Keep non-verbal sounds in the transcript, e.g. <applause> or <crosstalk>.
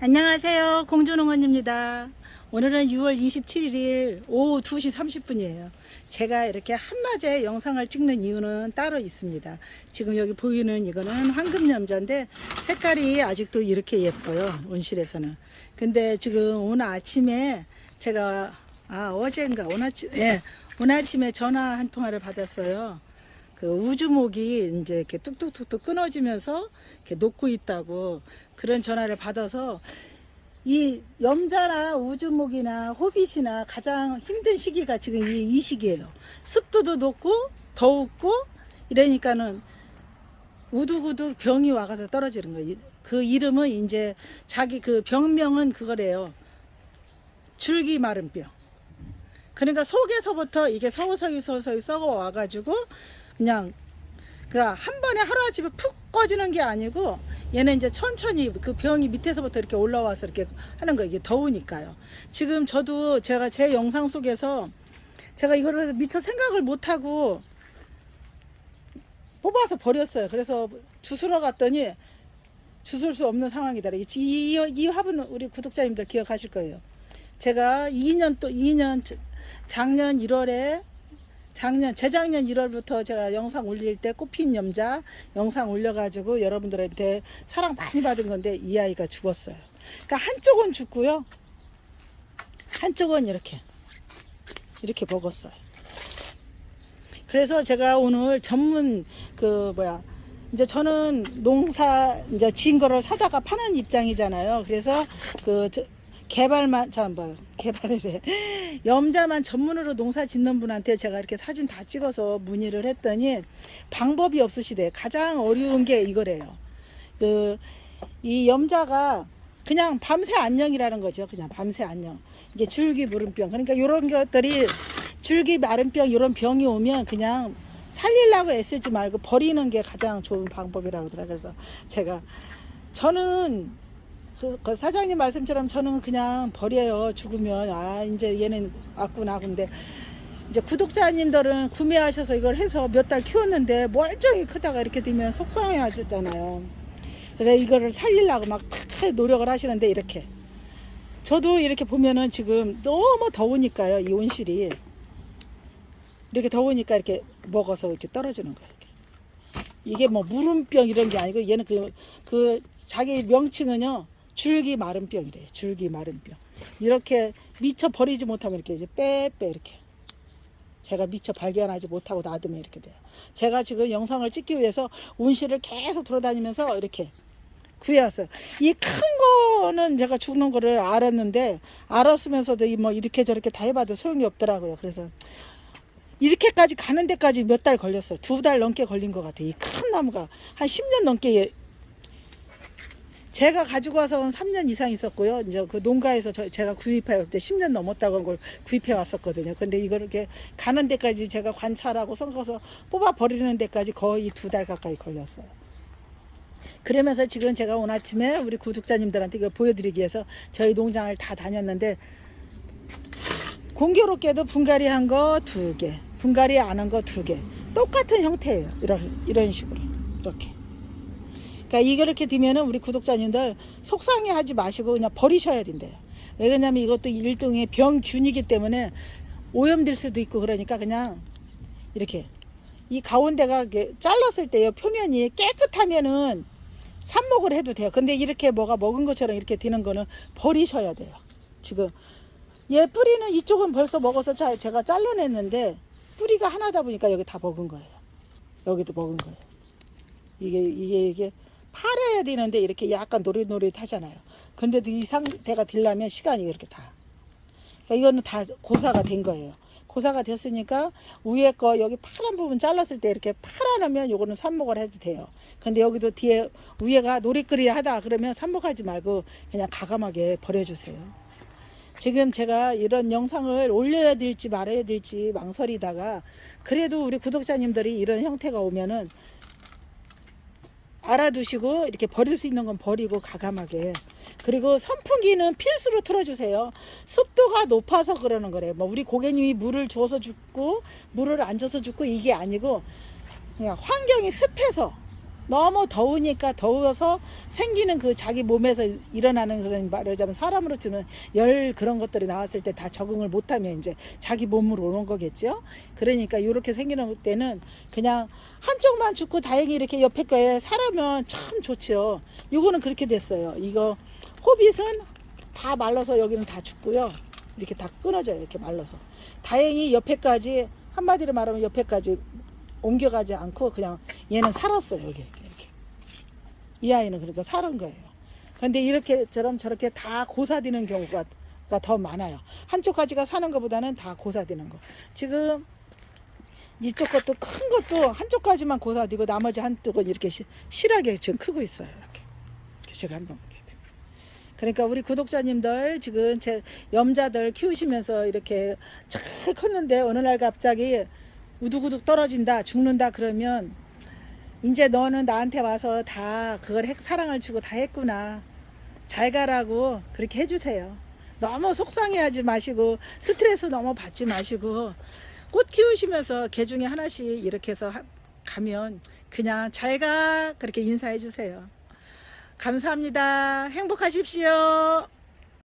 안녕하세요. 공주농원입니다. 오늘은 6월 27일 오후 2시 30분이에요. 제가 이렇게 한낮에 영상을 찍는 이유는 따로 있습니다. 지금 여기 보이는 이거는 황금염자인데 색깔이 아직도 이렇게 예뻐요. 온실에서는. 근데 지금 오늘 아침에 제가 아 어젠가 오늘 아침 예 오늘 아침에 전화 한 통화를 받았어요. 그 우주목이 이제 이렇게 뚝뚝뚝뚝 끊어지면서 이렇게 녹고 있다고 그런 전화를 받아서 이 염자나 우주목이나 호빗이나 가장 힘든 시기가 지금 이, 이 시기예요. 습도도 높고 더웠고 이러니까는 우두구두 병이 와가서 떨어지는 거예요. 그 이름은 이제 자기 그 병명은 그거래요. 줄기 마른병. 그러니까 속에서부터 이게 서서히 서서히 썩어 와가지고 그냥 그한 번에 하루 아침에 푹 꺼지는 게 아니고 얘는 이제 천천히 그 병이 밑에서부터 이렇게 올라와서 이렇게 하는 거 이게 더우니까요. 지금 저도 제가 제 영상 속에서 제가 이거를 미처 생각을 못 하고 뽑아서 버렸어요. 그래서 주스러 갔더니 주술 수 없는 상황이다. 이, 이, 이 화분 우리 구독자님들 기억하실 거예요. 제가 2년 또 2년 작년 1월에 작년 재작년 1월부터 제가 영상 올릴 때 꽃핀 염자 영상 올려가지고 여러분들한테 사랑 많이 받은 건데 이 아이가 죽었어요. 그러니까 한쪽은 죽고요, 한쪽은 이렇게 이렇게 먹었어요. 그래서 제가 오늘 전문 그 뭐야 이제 저는 농사 이제 지은 거를 사다가 파는 입장이잖아요. 그래서 그 저- 개발만 잠깐 <laughs> 개발이래 염자만 전문으로 농사 짓는 분한테 제가 이렇게 사진 다 찍어서 문의를 했더니 방법이 없으시대. 가장 어려운 게 이거래요. 그 이 염자가 그냥 밤새 안녕이라는 거죠. 그냥 밤새 안녕. 이게 줄기 무름병. 그러니까 이런 것들이 줄기 마른병 이런 병이 오면 그냥 살리려고 애쓰지 말고 버리는 게 가장 좋은 방법이라고 하더라고요 그래서 제가 저는 그, 그 사장님 말씀처럼 저는 그냥 버려요. 죽으면 아 이제 얘는 왔구나. 근데 이제 구독자님들은 구매하셔서 이걸 해서 몇 달 키웠는데 멀쩡히 크다가 이렇게 되면 속상해 하셨잖아요. 그래서 이거를 살리려고 막팍 노력을 하시는데 이렇게 저도 이렇게 보면은 지금 너무 더우니까요. 이 온실이 이렇게 더우니까 이렇게 먹어서 이렇게 떨어지는 거예요. 이렇게. 이게 뭐 무름병 이런 게 아니고 얘는 그, 그 자기 명칭은요. 줄기 마른병이래요. 줄기 마른병. 이렇게 미처 버리지 못하면 이렇게 빼빼 이렇게. 제가 미처 발견하지 못하고 놔두면 이렇게 돼요. 제가 지금 영상을 찍기 위해서 온실을 계속 돌아다니면서 이렇게 구해왔어요. 이 큰 거는 제가 죽는 거를 알았는데 알았으면서도 이 뭐 이렇게 저렇게 다 해봐도 소용이 없더라고요. 그래서 이렇게까지 가는 데까지 몇 달 걸렸어요. 두 달 넘게 걸린 것 같아요. 이 큰 나무가 한 10년 넘게 예- 제가 가지고 와서는 3년 이상 있었고요. 이제 그 농가에서 저, 제가 구입해 올때 10년 넘었다고 한 걸 구입해 왔었거든요. 근데 이걸 이렇게 가는 데까지 제가 관찰하고 섞어서 뽑아 버리는 데까지 거의 두 달 가까이 걸렸어요. 그러면서 지금 제가 오늘 아침에 우리 구독자님들한테 이걸 보여드리기 위해서 저희 농장을 다 다녔는데 공교롭게도 분갈이 한 거 두 개, 분갈이 안 한 거 두 개. 똑같은 형태예요. 이런, 이런 식으로. 이렇게. 그러니까 이렇게 되면은 우리 구독자님들 속상해 하지 마시고 그냥 버리셔야 된대요. 왜 그러냐면 이것도 일종의 병균이기 때문에 오염될 수도 있고 그러니까 그냥 이렇게 이 가운데가 잘랐을 때요 표면이 깨끗하면은 삽목을 해도 돼요. 근데 이렇게 뭐가 먹은 것처럼 이렇게 되는 거는 버리셔야 돼요. 지금 얘 뿌리는 이쪽은 벌써 먹어서 자- 제가 잘라냈는데 뿌리가 하나다 보니까 여기 다 먹은 거예요. 여기도 먹은 거예요. 이게 이게 이게 팔아야 되는데 이렇게 약간 노릇노릇하잖아요. 근데도 이 상태가 되려면 시간이 이렇게 다. 그러니까 이거는 다 고사가 된 거예요. 고사가 됐으니까 위에 거 여기 파란 부분 잘랐을 때 이렇게 파라놓으면 요거는 삽목을 해도 돼요. 근데 여기도 뒤에 위에가 노릇그리 하다 그러면 삽목하지 말고 그냥 가감하게 버려주세요. 지금 제가 이런 영상을 올려야 될지 말아야 될지 망설이다가 그래도 우리 구독자님들이 이런 형태가 오면은 알아두시고 이렇게 버릴 수 있는 건 버리고 가감하게. 그리고 선풍기는 필수로 틀어주세요. 습도가 높아서 그러는 거래요. 뭐 우리 고객님이 물을 주어서 죽고 물을 안 줘서 죽고 이게 아니고 그냥 환경이 습해서 너무 더우니까 더워서 생기는 그 자기 몸에서 일어나는 그런 말하자면 사람으로 주는 열 그런 것들이 나왔을 때 다 적응을 못하면 이제 자기 몸으로 오는 거겠죠. 그러니까 이렇게 생기는 때는 그냥 한쪽만 죽고 다행히 이렇게 옆에 거에 살아면 참 좋죠. 요거는 그렇게 됐어요. 이거 호빗은 다 말라서 여기는 다 죽고요. 이렇게 다 끊어져요. 이렇게 말라서. 다행히 옆에까지 한마디로 말하면 옆에까지 옮겨가지 않고 그냥 얘는 살았어요. 여기 이렇게. 이 아이는 그러니까 살은 거예요. 그런데 이렇게처럼 저렇게 다 고사되는 경우가 가더 많아요. 한쪽 가지가 사는 것보다는 다 고사되는 거. 지금 이쪽 것도 큰 것도 한쪽 가지만 고사되고 나머지 한쪽은 이렇게 시- 실하게 지금 크고 있어요. 이렇게. 이렇게 제가 한번. 그러니까 우리 구독자님들 지금 제 염자들 키우시면서 이렇게 잘 컸는데 어느 날 갑자기 우두구둑 떨어진다 죽는다 그러면 이제 너는 나한테 와서 다 그걸 해- 사랑을 주고 다 했구나. 잘 가라고 그렇게 해주세요. 너무 속상해하지 마시고 스트레스 너무 받지 마시고 꽃 키우시면서 개 중에 하나씩 이렇게 해서 하- 가면 그냥 잘 가. 그렇게 인사해 주세요. 감사합니다. 행복하십시오